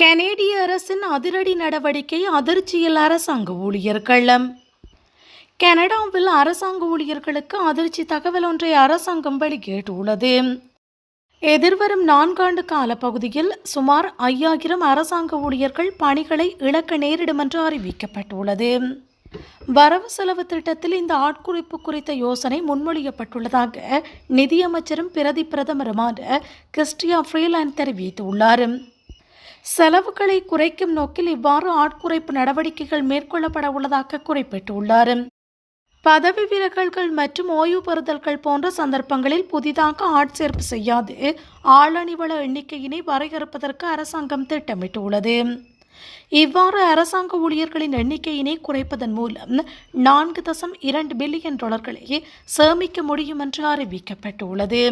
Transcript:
கனேடிய அரசின் அதிரடி நடவடிக்கை அதிர்ச்சியில் அரசாங்க ஊழியர்கள் கனடாவில் அரசாங்க ஊழியர்களுக்கு அதிர்ச்சி தகவல் ஒன்றை அரசாங்கம் வெளியிட்டுள்ளது. எதிர்வரும் நான்காண்டு கால பகுதியில் சுமார் ஐயாயிரம் அரசாங்க ஊழியர்கள் பணிகளை இழக்க நேரிடும் என்று அறிவிக்கப்பட்டுள்ளது. வரவு செலவு திட்டத்தில் இந்த ஆட்குறிப்பு குறித்த யோசனை முன்மொழியப்பட்டுள்ளதாக நிதியமைச்சரும் பிரதி பிரதமருமான கிறிஸ்டியா ஃப்ரீலாண்ட் தெரிவித்துள்ளார். செலவுகளை குறைக்கும் நோக்கில் இவ்வாறு ஆட்குறைப்பு நடவடிக்கைகள் மேற்கொள்ளப்பட உள்ளதாக குறிப்பிட்டுள்ளார். பதவி விலகல்கள் மற்றும் ஓய்வு பெறுதல்கள் போன்ற சந்தர்ப்பங்களில் புதிதாக ஆட்சேர்ப்பு செய்யாது. ஆளணிவள எண்ணிக்கையினை வரையறுப்பதற்கு அரசாங்கம் திட்டமிட்டுள்ளது. இவ்வாறு அரசாங்க ஊழியர்களின் எண்ணிக்கையினை குறைப்பதன் மூலம் நான்கு தசம் இரண்டு பில்லியன் டாலர்களை சேமிக்க முடியும் என்று அறிவிக்கப்பட்டுள்ளது.